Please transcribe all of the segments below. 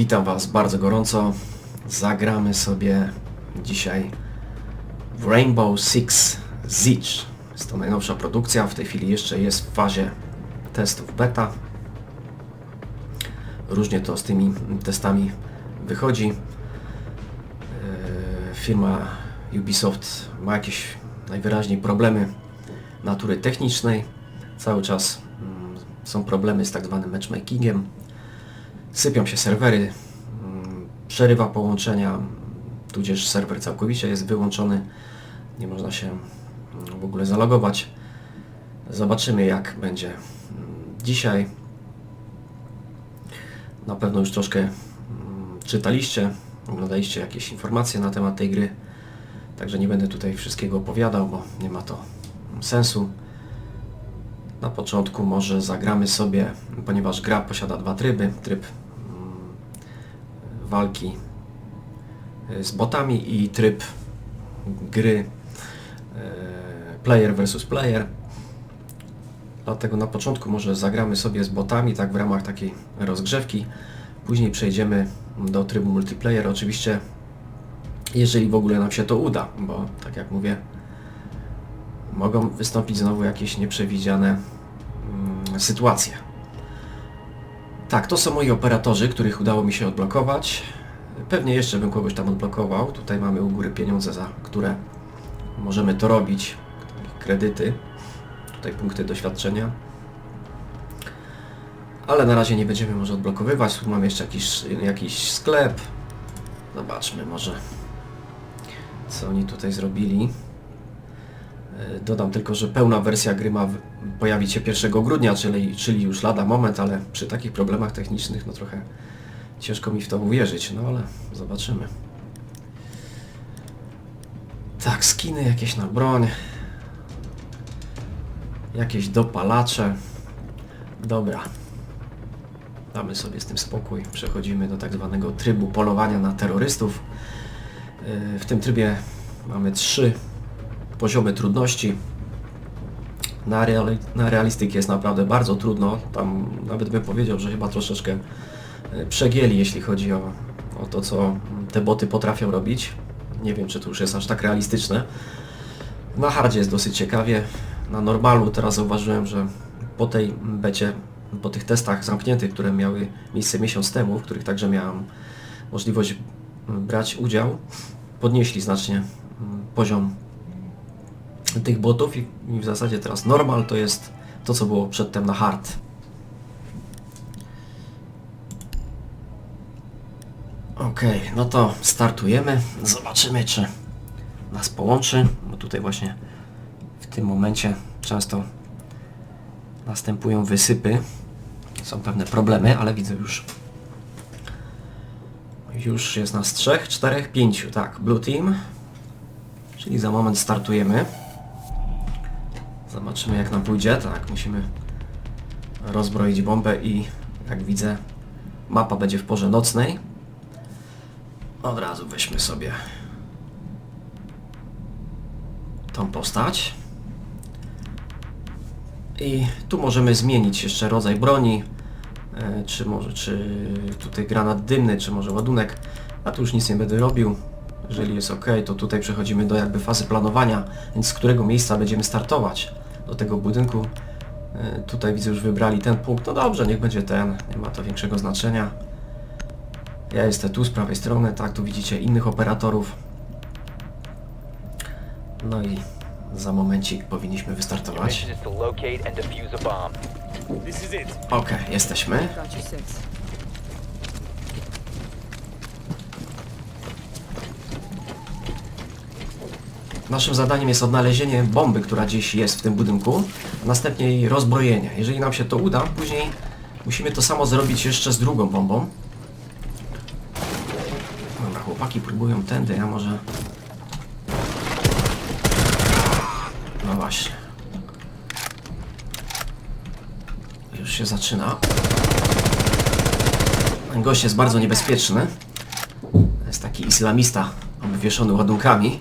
Witam Was bardzo gorąco. Zagramy sobie dzisiaj w Rainbow Six Siege. Jest to najnowsza produkcja, w tej chwili jeszcze jest w fazie testów beta. Różnie to z tymi testami wychodzi. Yy, Firma Ubisoft ma jakieś najwyraźniej problemy natury technicznej. Cały czas mm, są problemy z tak zwanym matchmakingiem. Sypią się serwery, mm, przerywa połączenia, tudzież serwer całkowicie jest wyłączony. Nie można się mm, w ogóle zalogować. Zobaczymy jak będzie mm, dzisiaj. Na pewno już troszkę czytaliście, oglądaliście jakieś informacje na temat tej gry. Także nie będę tutaj wszystkiego opowiadał, bo nie ma to sensu. Na początku może zagramy sobie, ponieważ gra posiada dwa tryby. Tryb walki y, z botami i tryb gry e, player versus player. Dlatego na początku może zagramy sobie z botami, tak w ramach takiej rozgrzewki. Później przejdziemy do trybu multiplayer. Oczywiście, jeżeli w ogóle nam się to uda, bo tak jak mówię, mogą wystąpić znowu jakieś nieprzewidziane mm, sytuacje. Tak, to są moi operatorzy, których udało mi się odblokować. Pewnie jeszcze bym kogoś tam odblokował. Tutaj mamy u góry pieniądze, za które możemy to robić. Kredyty. Tutaj punkty doświadczenia. Ale na razie nie będziemy może odblokowywać. Tu mamy jeszcze jakiś, jakiś sklep. Zobaczmy może, co oni tutaj zrobili. E, Dodam tylko, że pełna wersja gry ma pojawić się 1 grudnia, czyli, czyli już lada moment, ale przy takich problemach technicznych no trochę ciężko mi w to uwierzyć, no ale zobaczymy. Tak, skiny jakieś na broń. Jakieś dopalacze. Dobra. Damy sobie z tym spokój. Przechodzimy do tak zwanego trybu polowania na terrorystów. Yy, W tym trybie mamy trzy poziomy trudności. Na, reali na realistykę jest naprawdę bardzo trudno. Tam nawet bym powiedział, że chyba troszeczkę e, przegięli, jeśli chodzi o, o to, co te boty potrafią robić. Nie wiem, czy to już jest aż tak realistyczne. Na hardzie jest dosyć ciekawie. Na normalu teraz zauważyłem, że po tej becie, po tych testach zamkniętych, które miały miejsce miesiąc temu, w których także miałem możliwość mm, brać udział, podnieśli znacznie mm, poziom tych botów i, i w zasadzie teraz normal to jest to, co było przedtem na hard. Okej, no to startujemy. Zobaczymy, czy nas połączy, bo tutaj właśnie w tym momencie często następują wysypy. Są pewne problemy, ale widzę już już jest nas trzech, czterech, pięciu. Tak, Blue Team. Czyli za moment startujemy. Zobaczymy jak nam pójdzie. Tak, musimy rozbroić bombę i jak widzę mapa będzie w porze nocnej. Od razu weźmy sobie tą postać. I tu możemy zmienić jeszcze rodzaj broni, e, czy może, czy tutaj granat dymny, czy może ładunek. A tu już nic nie będę robił. Jeżeli jest ok, to tutaj przechodzimy do jakby fazy planowania, więc z którego miejsca będziemy startować do tego budynku. E, Tutaj widzę już wybrali ten punkt. No dobrze, niech będzie ten, nie ma to większego znaczenia. Ja jestem tu z prawej strony, tak, tu widzicie innych operatorów. No i za momencik powinniśmy wystartować. Mission is to Naszym zadaniem jest odnalezienie bomby, która gdzieś jest w tym budynku, a następnie jej rozbrojenie. Jeżeli nam się to uda, później musimy to samo zrobić jeszcze z drugą bombą. Dobra, chłopaki próbują tędy, ja może... No właśnie. Już się zaczyna. Ten gość jest bardzo niebezpieczny. Jest taki islamista obwieszony ładunkami.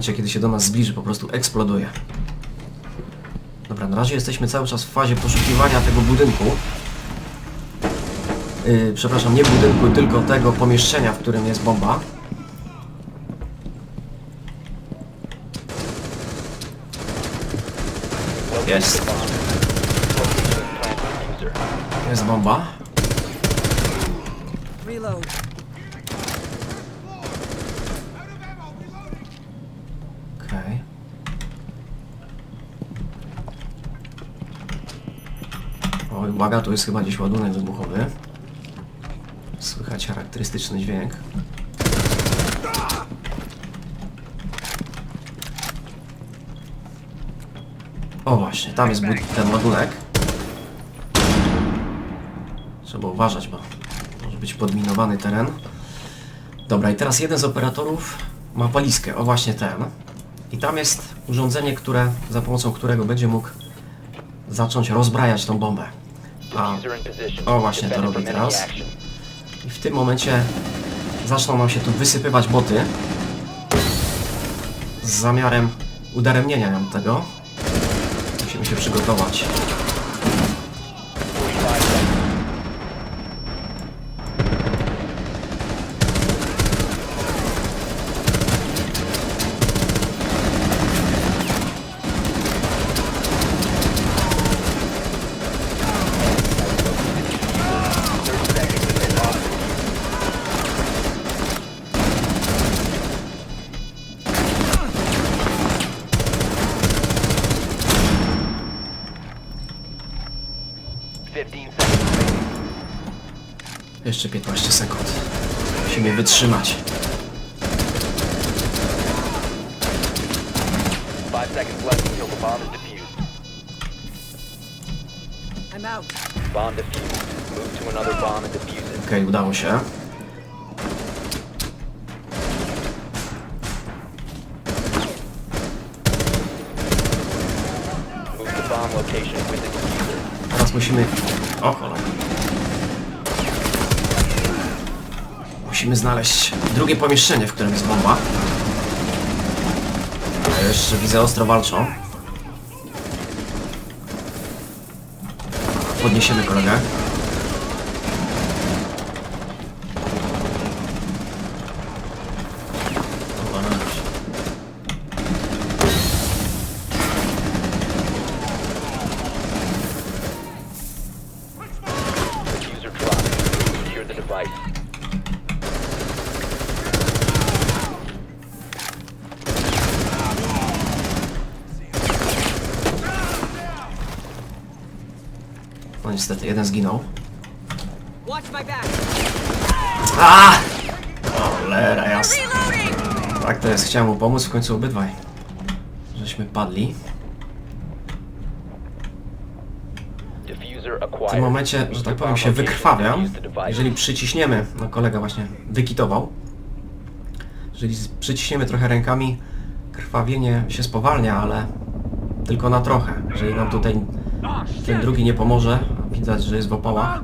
Momencie, kiedy się do nas zbliży, po prostu eksploduje. Dobra, na razie jesteśmy cały czas w fazie poszukiwania tego budynku. Yy, przepraszam, nie budynku, tylko tego pomieszczenia, w którym jest bomba. Jest, jest bomba. Reload. Okej. Oj, uwaga, tu jest chyba gdzieś ładunek wybuchowy. Słychać charakterystyczny dźwięk. O właśnie, tam jest ten ładunek. Trzeba uważać, bo może być podminowany teren. Dobra, i teraz jeden z operatorów ma walizkę, o właśnie ten. I tam jest urządzenie, które, za pomocą którego będzie mógł zacząć rozbrajać tą bombę. A. O, właśnie to robię teraz. i w tym momencie zaczną nam się tu wysypywać boty z zamiarem udaremnienia nam tego. Musimy się przygotować. Jeszcze 15 sekund. Musimy wytrzymać. Five seconds left until the bomb is defused. I'm out. Bomb defused. Move to another bomb and defuse it. Okej, udało się. Move to bomb location with the diffuser. Teraz musimy... O cholera. Musimy znaleźć drugie pomieszczenie, w którym jest bomba. Jeszcze widzę ostro walczą. Podniesiemy kolegę. Device. No niestety, jeden zginął. Watch my back. A! Cholera jasna. Tak to jest, chciałem mu pomóc, w końcu obydwaj. Żeśmy padli. Diffuser W tym momencie, że tak powiem, się wykrwawiam. Jeżeli przyciśniemy, no kolega właśnie wykitował. Jeżeli przyciśniemy trochę rękami, krwawienie się spowalnia, ale tylko na trochę. Jeżeli nam tutaj ten drugi nie pomoże, a widać, że jest w opałach,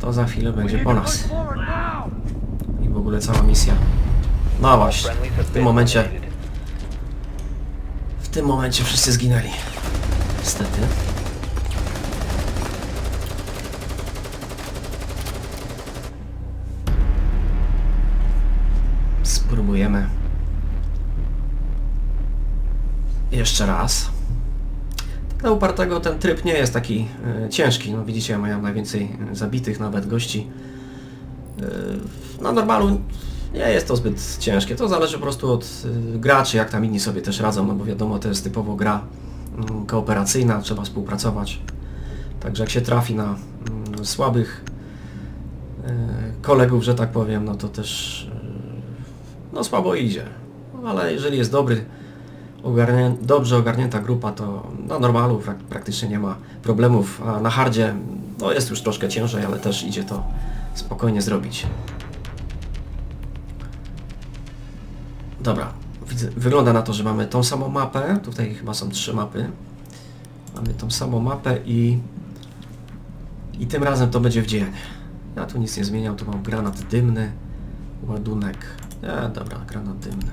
to za chwilę będzie po nas. I w ogóle cała misja. No właśnie, w tym momencie, w tym momencie wszyscy zginęli. Niestety. Spróbujemy jeszcze raz. Na upartego ten tryb nie jest taki e, ciężki. No widzicie, ja najwięcej e, zabitych nawet gości. E, na normalu nie jest to zbyt ciężkie. To zależy po prostu od y, graczy, jak tam inni sobie też radzą, no bo wiadomo, to jest typowo gra mm, kooperacyjna, trzeba współpracować. Także jak się trafi na mm, słabych y, kolegów, że tak powiem, no to też y, no słabo idzie. Ale jeżeli jest dobry, ogarnię, dobrze ogarnięta grupa, to na normalu prak praktycznie nie ma problemów, a na hardzie no jest już troszkę ciężej, ale też idzie to spokojnie zrobić. Dobra, wygląda na to, że mamy tą samą mapę. Tutaj chyba są trzy mapy. Mamy tą samą mapę i i tym razem to będzie w dzień. Ja tu nic nie zmieniam, tu mam granat dymny, ładunek. E, dobra, granat dymny.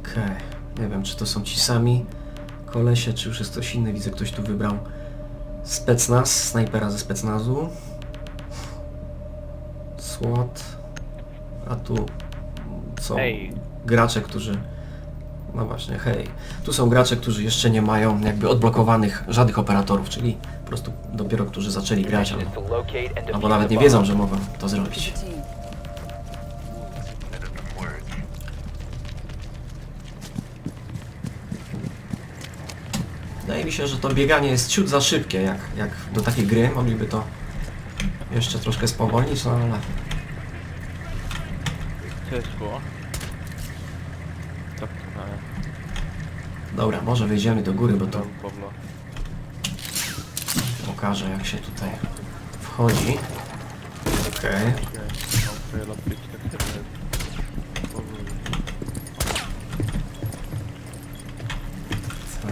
Okej. Nie wiem, czy to są ci sami kolesie, czy już jest ktoś inny. Widzę, ktoś tu wybrał specnaz, snajpera ze specnazu. SWAT. A tu są Hej. gracze, którzy... No właśnie, hej. Tu są gracze, którzy jeszcze nie mają jakby odblokowanych żadnych operatorów, czyli prostu dopiero którzy zaczęli grać, albo, albo nawet nie wiedzą, że mogą to zrobić. Wydaje mi się, że to bieganie jest ciut za szybkie, jak, jak do takiej gry. Mogliby to jeszcze troszkę spowolnić, no ale. Tak, ale dobra, może wejdziemy do góry, bo to to Pawła. Pokażę jak się tutaj wchodzi. Okej, okay.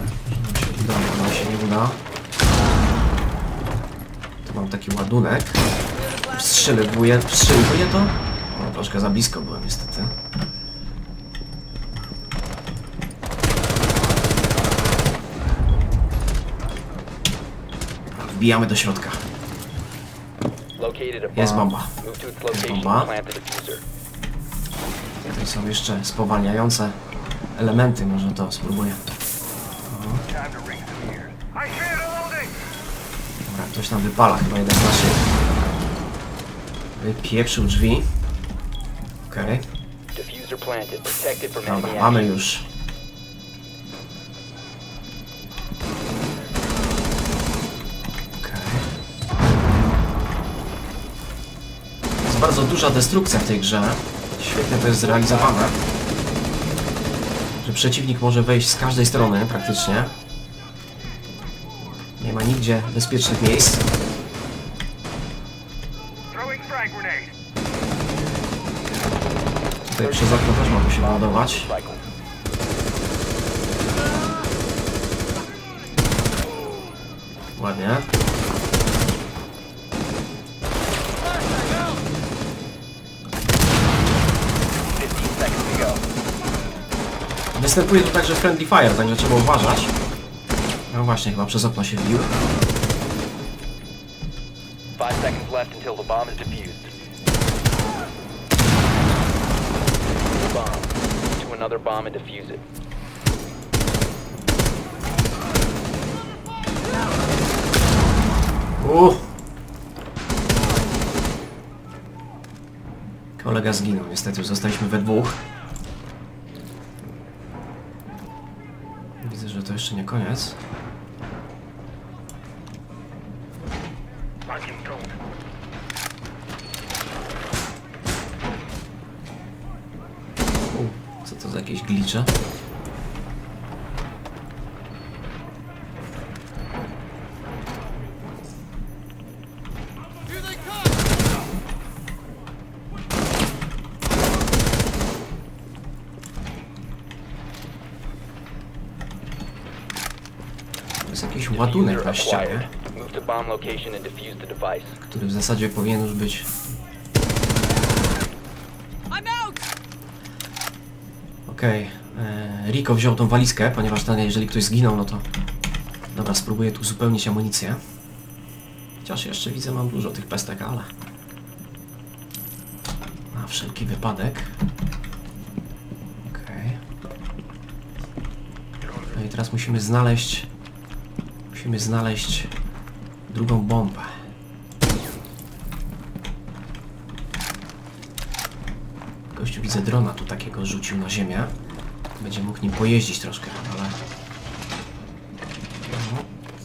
nam się uda, nam się nie uda. Tu mam taki ładunek. Wstrzeliwuję, wstrzeliwuję to? No, troszkę za blisko byłem niestety. Wbijamy do środka. Jest bomba. Location bomba. Tutaj są jeszcze spowalniające elementy, może to spróbuję. Dobra, ktoś nam wypala, chyba jeden z naszych. Wypieprzył drzwi. Okej, from dobra, mamy już. Bardzo duża destrukcja w tej grze. Świetnie to jest zrealizowane. Że przeciwnik może wejść z każdej strony praktycznie. Nie ma nigdzie bezpiecznych miejsc. Tutaj przez okno też mogę się ładować. Cycle. Ładnie. Występuje tu także friendly fire, także trzeba uważać. No właśnie, chyba przez okno się wbił. Five seconds left until the bomb is defused. Bomb. To another bomb and defuse it. Uuu. Kolega zginął, niestety zostaliśmy we dwóch. Widzę, że to jeszcze nie koniec. Ładunek na ścianie, który w zasadzie powinien już być! Okej, okay. Rico wziął tą walizkę, ponieważ ten, jeżeli ktoś zginął, no to... Dobra, spróbuję tu uzupełnić amunicję. Chociaż jeszcze widzę, mam dużo tych pestek, ale... Na wszelki wypadek. Okej. No i teraz musimy znaleźć... Musimy znaleźć drugą bombę. Gościu widzę drona tu takiego rzucił na ziemię. Będzie mógł nim pojeździć troszkę, ale...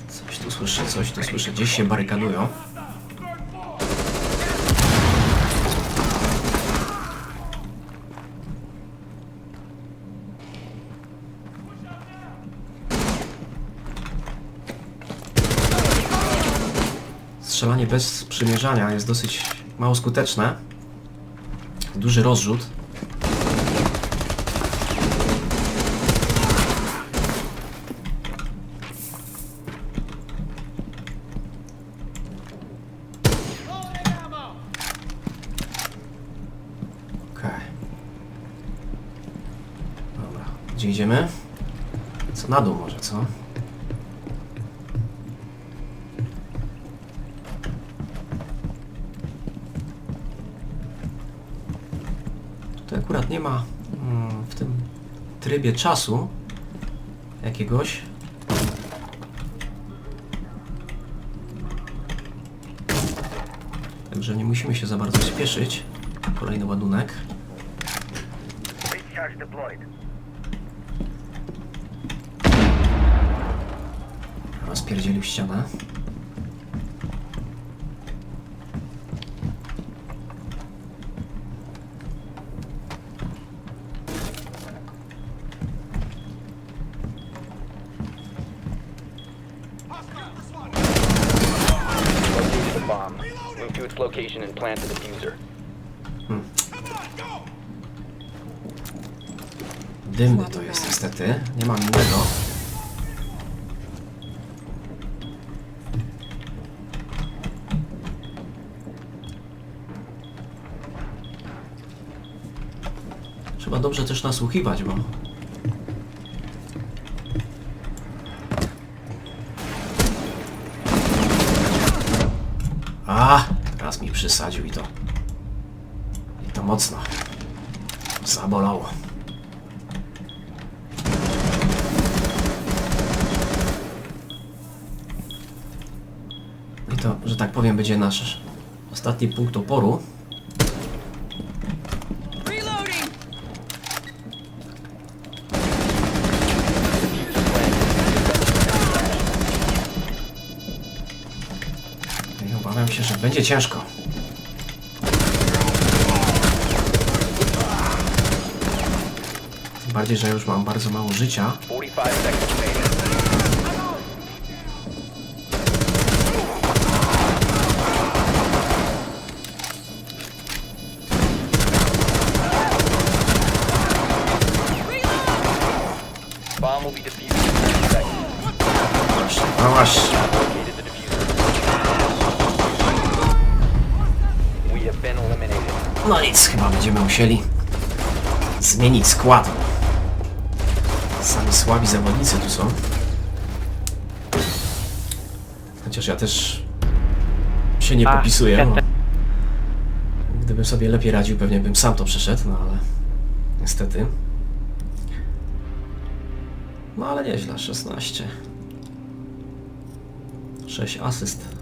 Coś tu słyszę, coś tu słyszę. Gdzieś się barykadują. Strzelanie bez przymierzania jest dosyć mało skuteczne. Duży rozrzut. Gdzie idziemy? Co na dół Tutaj akurat nie ma mm, w tym trybie czasu jakiegoś. Także nie musimy się za bardzo spieszyć. Kolejny ładunek. Rozpierdzielił ścianę. Location and plant the diffuser. Dymny to jest niestety. Nie mam innego. Trzeba dobrze też nasłuchiwać, bo... przysadził i to... I to mocno. Zabolało. I to, że tak powiem, będzie nasz ostatni punkt oporu. Obawiam się, że będzie ciężko. Bardziej, że już mam bardzo mało życia. 45 seconds remaining. Bomb will be defused in 30 seconds. Właśnie, no właśnie. No nic, chyba będziemy musieli zmienić skład. Słabi zawodnicy tu są. Chociaż ja też się nie popisuję. Bo gdybym sobie lepiej radził, pewnie bym sam to przeszedł, no ale niestety. No ale nieźle, 16. 6 asyst.